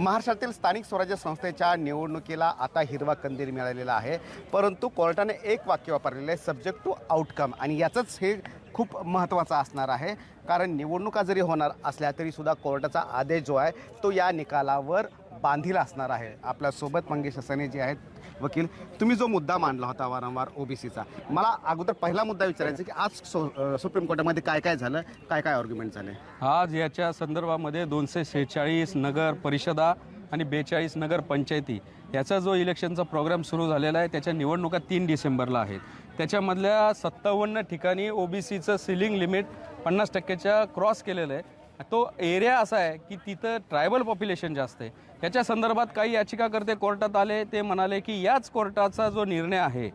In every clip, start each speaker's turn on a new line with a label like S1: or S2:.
S1: महाराष्ट्रातील स्थानिक स्वराज्य संस्थेच्या निवडणुकीला आता हिरवा कंदील मिळालेला आहे. परंतु कोर्टाने एक वाक्य वापरलेलं आहे सब्जेक्ट टू आउटकम आणि याचंच हे खूप महत्त्वाचं असणार आहे. कारण निवडणुका जरी होणार असल्या तरीसुद्धा कोर्टाचा आदेश जो आहे तो या निकालावर बांधील असणार आहे. आपल्यासोबत मंगेश हसने जे आहेत. वकील तुम्ही जो मुद्दा मांडला होता वारंवार ओबीसीचा मला अगोदर पहिला मुद्दा विचारायचा की आज सु सुप्रीम कोर्टामध्ये काय काय झालं काय काय आर्ग्युमेंट झाले?
S2: आज याच्या संदर्भामध्ये दोनशे शेहेचाळीस नगर परिषदा आणि बेचाळीस नगर पंचायती याचा जो इलेक्शनचा प्रोग्राम सुरू झालेला आहे त्याच्या निवडणुका तीन डिसेंबरला आहेत. त्याच्यामधल्या सत्तावन्न ठिकाणी ओबीसीचं सिलिंग लिमिट पन्नास टक्क्याच्या क्रॉस केलेलं आहे. तो एरिया असा आहे की तिथं ट्रायबल पॉप्युलेशन जास्त आहे. याच्या संदर्भात काही याचिकाकर्ते कोर्टात आले ते म्हणाले की याच कोर्टाचा जो निर्णय आहे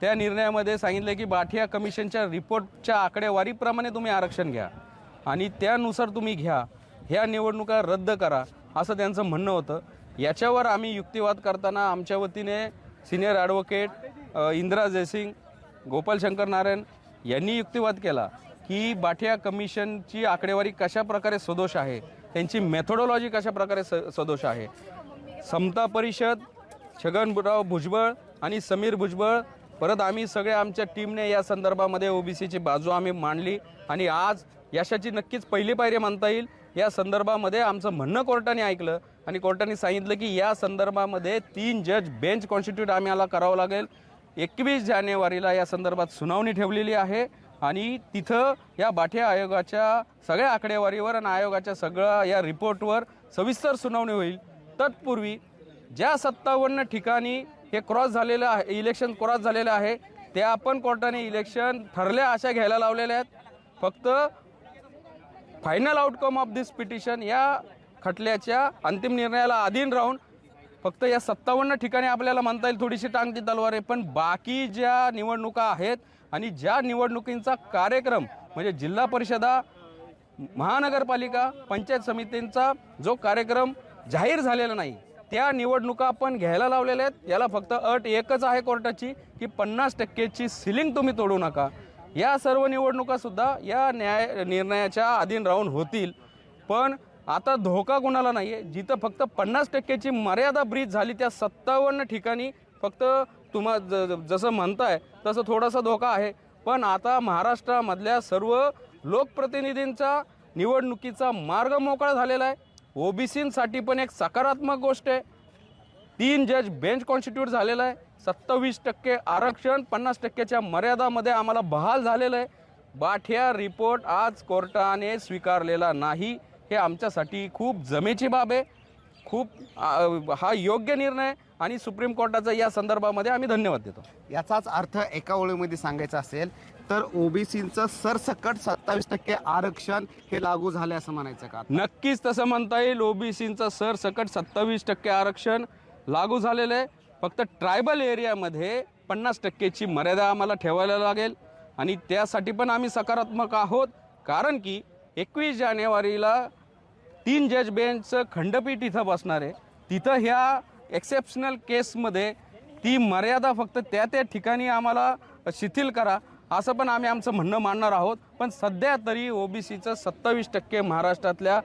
S2: त्या निर्णयामध्ये सांगितलं की बाठिया कमिशनच्या रिपोर्टच्या आकडेवारीप्रमाणे तुम्ही आरक्षण घ्या आणि त्यानुसार तुम्ही घ्या ह्या निवडणुका रद्द करा असं त्यांचं म्हणणं होतं. याच्यावर आम्ही युक्तिवाद करताना आमच्या वतीने सिनियर ॲडव्होकेट इंदिरा जयसिंग गोपाल शंकर नारायण यांनी युक्तिवाद केला. की बाठिया कमिशनची आकडेवारी कशा प्रकारे सदोष आहे? त्यांची मेथोडॉलॉजी कशा प्रकारे स सदोष आहे? समता परिषद छगनराव भुजबळ आणि समीर भुजबळ परत आम्ही सगळे आमच्या टीमने या संदर्भामध्ये ओबीसीची बाजू आम्ही मांडली आणि आज यशाची नक्कीच पहिली पायरी म्हणता येईल. या संदर्भामध्ये आमचं म्हणणं कोर्टाने ऐकलं आणि कोर्टाने सांगितलं की या संदर्भामध्ये तीन जज बेंच कॉन्स्टिट्यूट आम्हाला करावं लागेल. एकवीस जानेवारीला या संदर्भात सुनावणी ठेवलेली आहे. आणि तिथं या बाठे आयोगाच्या सगळ्या आकडेवारीवर आणि आयोगाच्या सगळ्या या रिपोर्टवर सविस्तर सुनावणी होईल. तत्पूर्वी ज्या सत्तावन्न ठिकाणी हे क्रॉस झालेलं आहे इलेक्शन क्रॉस झालेलं आहे त्या आपण कोर्टाने इलेक्शन ठरल्या अशा घ्यायला लावलेल्या आहेत. फक्त final outcome of this petition या खटल्याच्या अंतिम निर्णयाला अधीन राहून फक्त या सत्तावन्न ठिकाणी आपल्याला म्हणता येईल थोडीशी टांगती तलवार आहे. पण बाकी ज्या निवडणुका आहेत आणि ज्या निवडणुकींचा कार्यक्रम म्हणजे जिल्हा परिषदा महानगरपालिका पंचायत समितींचा जो कार्यक्रम जाहीर झालेला नाही त्या निवडणुका आपण घ्यायला लावलेल्या आहेत. याला फक्त अट एकच आहे कोर्टाची की पन्नास टक्केची सिलिंग तुम्ही तोडू नका. या सर्व निवडणुकासुद्धा या न्याय निर्णयाच्या अधीन राहून होतील. पण आता धोका कोणाला नाही आहे जिथं फक्त पन्नास टक्क्याची मर्यादा ब्रीज झाली त्या सत्तावन्न ठिकाणी फक्त तुम्हा ज- जसं म्हणताय तसं थोडासा धोका आहे. पण आता महाराष्ट्रामधल्या सर्व लोकप्रतिनिधींचा निवडणुकीचा मार्ग मोकळा झालेला आहे. ओबीसींसाठी पण एक सकारात्मक गोष्ट आहे. तीन जज बेंच कॉन्स्टिट्यूट झालेला आहे. सत्तावीस टक्के आरक्षण पन्नास टक्क्याच्या मर्यादामध्ये आम्हाला बहाल झालेलं आहे. बाठ्या रिपोर्ट आज कोर्टाने स्वीकारलेला नाही. हे आमच्यासाठी खूप जमेची बाब आहे. खूप हा योग्य निर्णय आणि सुप्रीम कोर्टाचा या संदर्भामध्ये आम्ही धन्यवाद देतो.
S1: याचाच अर्थ एका ओळीमध्ये सांगायचा असेल तर ओबीसीचं सरसकट सत्तावीस टक्के आरक्षण हे लागू झाले असं म्हणायचं का
S2: नक्कीच तसं म्हणता येईल. ओबीसीचं सरसकट सत्तावीस टक्के आरक्षण लागू झालेलं आहे. फक्त ट्रायबल एरियामध्ये पन्नास टक्केची मर्यादा आम्हाला ठेवायला लागेल आणि त्यासाठी पण आम्ही सकारात्मक आहोत. कारण की एकवीस जानेवारीला तीन जज बेंचचं खंडपीठ इथं बसणार आहे. तिथं ह्या एक्सेप्शनल केसमध्ये ती मर्यादा फक्त त्या त्या ठिकाणी आम्हाला शिथिल करा असं पण आम्ही आमचं म्हणणं मानणार आहोत. पण सध्या तरी ओबीसीचं सत्तावीस टक्के महाराष्ट्रातल्या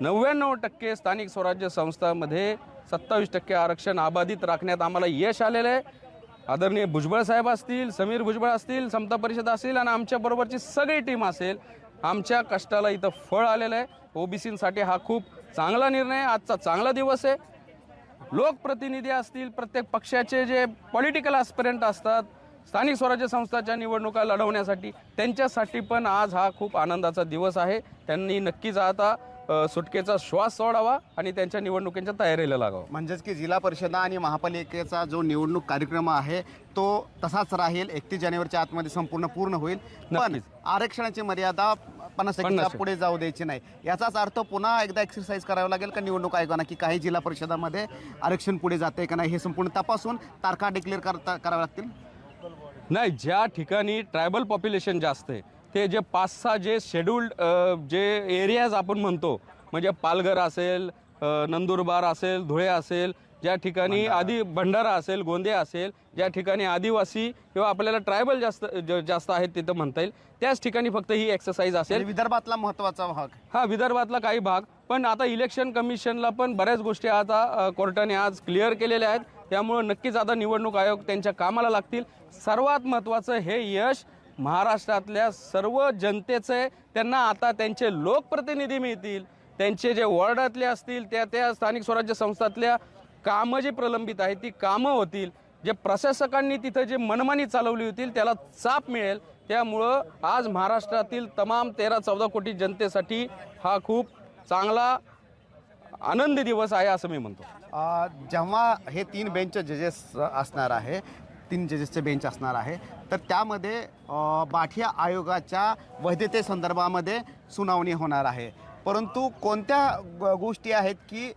S2: नव्याण्णव टक्के स्थानिक स्वराज्य संस्थांमध्ये सत्तावीस टक्के आरक्षण अबाधित राखण्यात आम्हाला यश आलेलं आहे. आदरणीय भुजबळ साहेब असतील समीर भुजबळ असतील समता परिषद असतील आणि आमच्याबरोबरची सगळी टीम असेल आमच्या कष्टाला इथं फळ आलेलं आहे. ओबीसींसाठी हा खूप चांगला निर्णय आहे. आजचा चांगला दिवस आहे. लोकप्रतिनिधी असतील प्रत्येक पक्षाचे जे पॉलिटिकल ॲस्पिरंट असतात स्थानिक स्वराज्य संस्थाच्या निवडणुका लढवण्यासाठी त्यांच्यासाठी पण आज हा खूप आनंदाचा दिवस आहे. त्यांनी नक्कीच आता अ, सुटकेचा श्वास सोडावा आणि त्यांच्या निवडणुकीच्या तयारीला लागावं.
S1: म्हणजेच की जिल्हा परिषदा आणि महापालिकेचा जो निवडणूक कार्यक्रम आहे तो तसाच राहील. एकतीस जानेवारीच्या आतमध्ये संपूर्ण पूर्ण होईल. पण
S2: नक्कीच.
S1: आरक्षणाची मर्यादा पन्नास टक्केच्या
S2: टक्के.
S1: पुढे जाऊ द्यायची नाही. याचाच अर्थ पुन्हा एकदा एक्सरसाइज करावं लागेल का निवडणूक आयोगानं की काही जिल्हा परिषदामध्ये आरक्षण पुढे जाते का नाही हे संपूर्ण तपासून तारखा डिक्लेअर करता कराव्या लागतील?
S2: नाही ज्या ठिकाणी ट्रायबल पॉप्युलेशन जास्त आहे ते जे पाच सहा जे शेड्यूल्ड जे एरियाज आपण म्हणतो म्हणजे पालघर असेल नंदुरबार असेल धुळे असेल ज्या ठिकाणी आधी भंडारा असेल गोंदे असेल ज्या ठिकाणी आदिवासी किंवा आपल्याला ट्रायबल जास्त जास्त आहेत तिथं म्हणता येईल त्याच ठिकाणी फक्त ही एक्सरसाइज असेल.
S1: म्हणजे विदर्भातला महत्त्वाचा भाग.
S2: हा विदर्भातला काही भाग पण आता इलेक्शन कमिशनला पण बऱ्याच गोष्टी आता कोर्टाने आज क्लिअर केलेल्या आहेत. त्यामुळं नक्कीच आता निवडणूक आयोग त्यांच्या कामाला लागतील. सर्वात महत्त्वाचं हे यश महाराष्ट्रातल्या सर्व जनतेचे त्यांना आता त्यांचे लोकप्रतिनिधी मिळतील. त्यांचे जे वॉर्डातले असतील त्या त्या स्थानिक स्वराज्य संस्थातल्या कामं जी प्रलंबित आहेत ती कामं होतील. जे प्रशासकांनी तिथं जे मनमानी चालवली होती त्याला चाप मिळेल. त्यामुळं आज महाराष्ट्रातील तमाम तेरा चौदा कोटी जनतेसाठी हा खूप चांगला आनंदी दिवस आहे असं मी म्हणतो.
S1: जेव्हा हे तीन बेंच जजेस असणार आहे तीन जजेसचे बेंच असणार आहे. तर त्यामध्ये बाठिया आयोगाच्या वैधतेसंदर्भामध्ये सुनावणी होणार आहे. परंतु कोणत्या गोष्टी आहेत की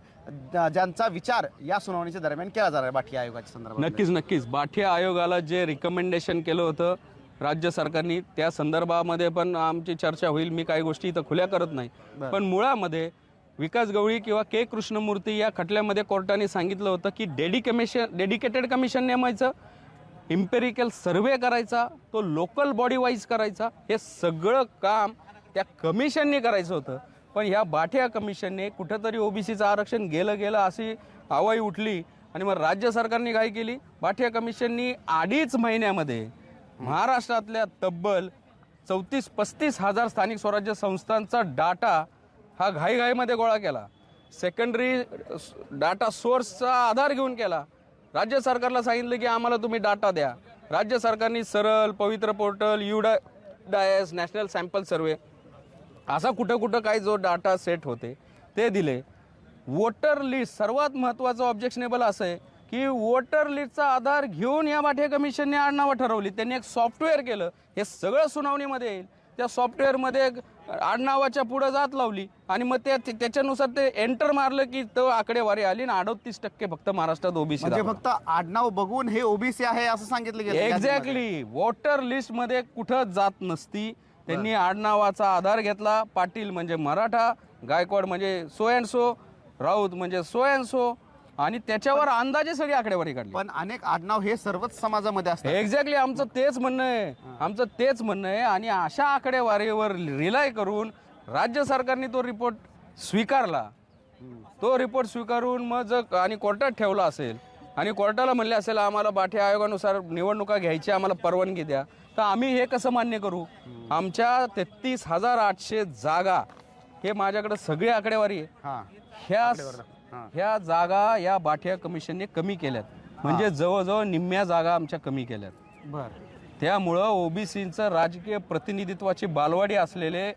S1: ज्यांचा विचार या सुनावणीच्या दरम्यान केला जाणार आहे बाठिया आयोगाच्या संदर्भात
S2: नक्कीच नक्कीच. बाठिया आयोगाला जे रिकमेंडेशन केलं होतं राज्य सरकारने त्या संदर्भामध्ये पण आमची चर्चा होईल. मी काही गोष्टी इथं खुल्या करत नाही. पण मुळामध्ये विकास गवळी किंवा के कृष्णमूर्ती या खटल्यामध्ये कोर्टाने सांगितलं होतं की डेडिकमेशन डेडिकेटेड कमिशन नेमायचं. इम्पेरिकल सर्वे करायचा तो लोकल बॉडी वाईज करायचा हे सगळं काम त्या कमिशनने करायचं होतं. पण ह्या बाठ्या कमिशनने कुठंतरी ओबीसीचं आरक्षण गेलं गेलं अशी हवाई उठली आणि मग राज्य सरकारने काय केली? बाठ्या कमिशननी अडीच महिन्यामध्ये महाराष्ट्रातल्या तब्बल चौतीस पस्तीस हजार स्थानिक स्वराज्य संस्थांचा डाटा हा घाईघाईमध्ये गोळा केला. सेकंडरी डाटा सोर्सचा आधार घेऊन केला. राज्य सरकारला सांगितलं की आम्हाला तुम्ही डाटा द्या. राज्य सरकारने सरळ पवित्र पोर्टल युडा डायस नॅशनल सॅम्पल सर्वे असा कुठं कुठं काही जो डाटा सेट होते ते दिले. वोटर लिस्ट सर्वात महत्त्वाचं ऑब्जेक्शनेबल असं आहे की वोटर लिस्टचा आधार घेऊन या माठे कमिशनने आडनावं ठरवली. त्यांनी एक सॉफ्टवेअर केलं. हे सगळं सुनावणीमध्ये येईल. त्या सॉफ्टवेअरमध्ये एक आडनावाच्या पुढं जात लावली. आणि मग त्या त्याच्यानुसार ते एंटर मारलं की तो आकडेवारी आली आणि अडोतीस टक्के फक्त महाराष्ट्रात ओबीसी
S1: म्हणजे फक्त आडनाव बघून हे ओबीसी आहे असं सांगितलं गेलं.
S2: एक्झॅक्टली वोटर लिस्टमध्ये कुठं जात नसती. त्यांनी आडनावाचा आधार घेतला. पाटील म्हणजे मराठा गायकवाड म्हणजे सो अँड सो राऊत म्हणजे सो अँड सो. आणि त्याच्यावर अंदाजे सगळी आकडेवारी काढली.
S1: पण अनेक आडनाव हे सर्वच समाजामध्ये असतात.
S2: एक्झॅक्टली आमचं तेच म्हणणं आहे. आमचं तेच म्हणणं आहे आणि अशा आकडेवारीवर रिलाय करून राज्य सरकारने तो रिपोर्ट स्वीकारला. तो रिपोर्ट स्वीकारून मग जर आणि कोर्टात ठेवला असेल आणि कोर्टाला म्हणले असेल आम्हाला बाठे आयोगानुसार निवडणुका घ्यायची आम्हाला परवानगी द्या. तर आम्ही हे कसं मान्य करू? आमच्या तेहतीस हजार आठशे जागा हे माझ्याकडे सगळी आकडेवारी आहे. ह्या. ह्या जागा या बाठ्या कमिशनने कमी केल्यात. म्हणजे जवळजवळ निम्म्या जागा आमच्या कमी केल्यात.
S1: बर.
S2: त्यामुळं ओबीसीचं राजकीय प्रतिनिधित्वाची बालवाडी असलेले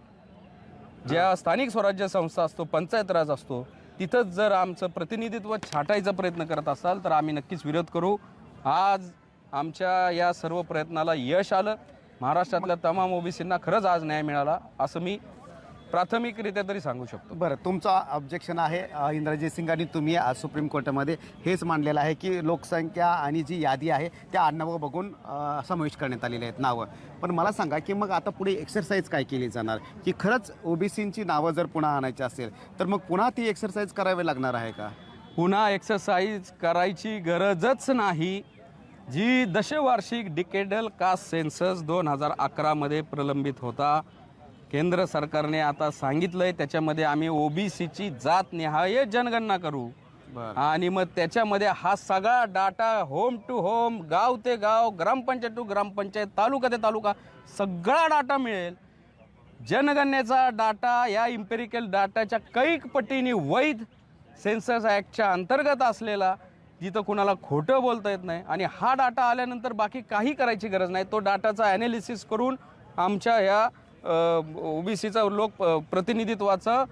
S2: ज्या स्थानिक स्वराज्य संस्था असतो पंचायत राज असतो तिथंच जर आमचं प्रतिनिधित्व छाटायचा प्रयत्न करत असाल तर आम्ही नक्कीच विरोध करू. आज आमच्या या सर्व प्रयत्नाला यश आलं. महाराष्ट्रातल्या तमाम ओबीसींना खरंच आज न्याय मिळाला असं मी प्राथमिकरित्या तरी सांगू शकतो.
S1: बरं तुमचं ऑब्जेक्शन आहे अ, इंद्रजित सिंग आणि तुम्ही आज सुप्रीम कोर्टामध्ये हेच मांडलेलं आहे की लोकसंख्या आणि जी यादी आहे त्या आडनावं बघून अ, समाविष्ट करण्यात आलेली आहेत नावं. पण मला सांगा की मग आता पुढे एक्सरसाइज काय केली जाणार? की खरंच ओबीसींची नावं जर पुन्हा आणायची असेल तर मग पुन्हा ती एक्सरसाइज करावी लागणार आहे का?
S2: पुन्हा एक्सरसाइज करायची गरजच नाही. जी दशवार्षिक डिकेडल कास्ट सेन्सस दोन हजार अकरामध्ये प्रलंबित होता केंद्र सरकारने आता सांगितलंय त्याच्यामध्ये आम्ही ओबीसीची जात निहाय जनगणना करू. आणि मग त्याच्यामध्ये हा सगळा डाटा होम टू होम गाव ते गाव ग्रामपंचायत टू ग्रामपंचायत तालुका ते तालुका सगळा डाटा मिळेल. जनगणनेचा डाटा या इम्पेरिकल डाटाच्या कैक पटीने वैध सेन्सस ॲक्टच्या अंतर्गत असलेला जिथं कुणाला खोटं बोलता येत नाही. आणि हा डाटा आल्यानंतर बाकी काही करायची गरज नाही. तो डाटाचा ॲनालिसिस करून आमच्या ह्या ओबीसीचा लोक प्रतिनिधित्वाचं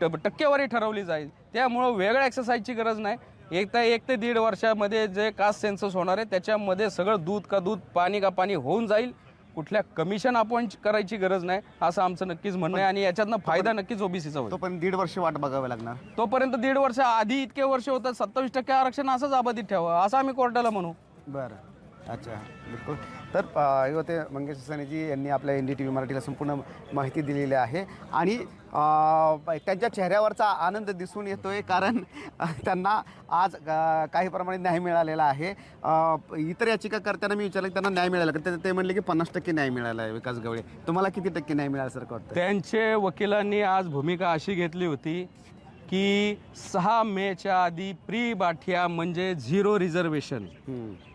S2: ट- टक्केवारी ठरवली जाईल. त्यामुळं वेगळ्या एक्सरसाइजची गरज नाही. एक तर एक ते दीड वर्षामध्ये जे कास्ट सेन्सस होणार आहे त्याच्यामध्ये सगळं दूध का दूध पाणी का पाणी होऊन जाईल. कुठल्या कमिशन अपॉइंट करायची गरज नाही असं आमचं नक्कीच म्हणणं आहे. आणि याच्यातनं फायदा नक्कीच ओबीसीचा होईल.
S1: तो पण दीड वर्ष वाट बघावी लागणार.
S2: तोपर्यंत दीड वर्ष आधी इतके वर्ष होतं सत्तावीस टक्के आरक्षण असंच अबाधित ठेवा असं आम्ही कोर्टाला म्हणू.
S1: बरं. अच्छा बिलकुल. तर हे होते मंगेश सनेजी यांनी आपल्या एन डी टी व्ही मराठीला संपूर्ण माहिती दिलेली आहे. आणि त्यांच्या चेहऱ्यावरचा आनंद दिसून येतोय कारण अ, त्यांना आज काही प्रमाणे न्याय मिळालेला आहे. इतर याचिकाकर्त्यांना मी विचारलं की त्यांना न्याय मिळाला का? ते म्हणले की पन्नास टक्के न्याय मिळाला आहे विकास गवळे. तुम्हाला किती टक्के न्याय मिळाल्यासारखं वाटतं
S2: त्यांचे वकिलांनी आज भूमिका अशी घेतली होती की सहा मेच्या आधी प्री बाठिया म्हणजे झिरो रिझर्वेशन.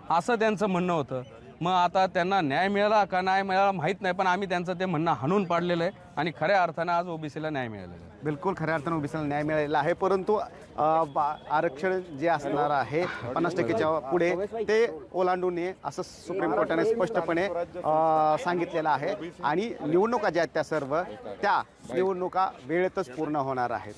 S2: असं त्यांचं म्हणणं होतं. मग आता त्यांना न्याय मिळाला का नाही मिळाला माहीत नाही पण आम्ही त्यांचं ते म्हणणं हाणून पाडलेलं आहे आणि खऱ्या अर्थानं आज ओबीसीला न्याय मिळालेला आहे.
S1: बिलकुल खऱ्या अर्थानं ओबीसीला न्याय मिळालेला आहे परंतु अ, बा- आरक्षण जे असणार आहे पन्नास टक्केच्या पुढे ते ओलांडू नये असं सुप्रीम कोर्टाने स्पष्टपणे अ, सांगितलेलं आहे. आणि निवडणुका ज्या आहेत त्या सर्व त्या निवडणुका वेळेतच पूर्ण होणार आहेत.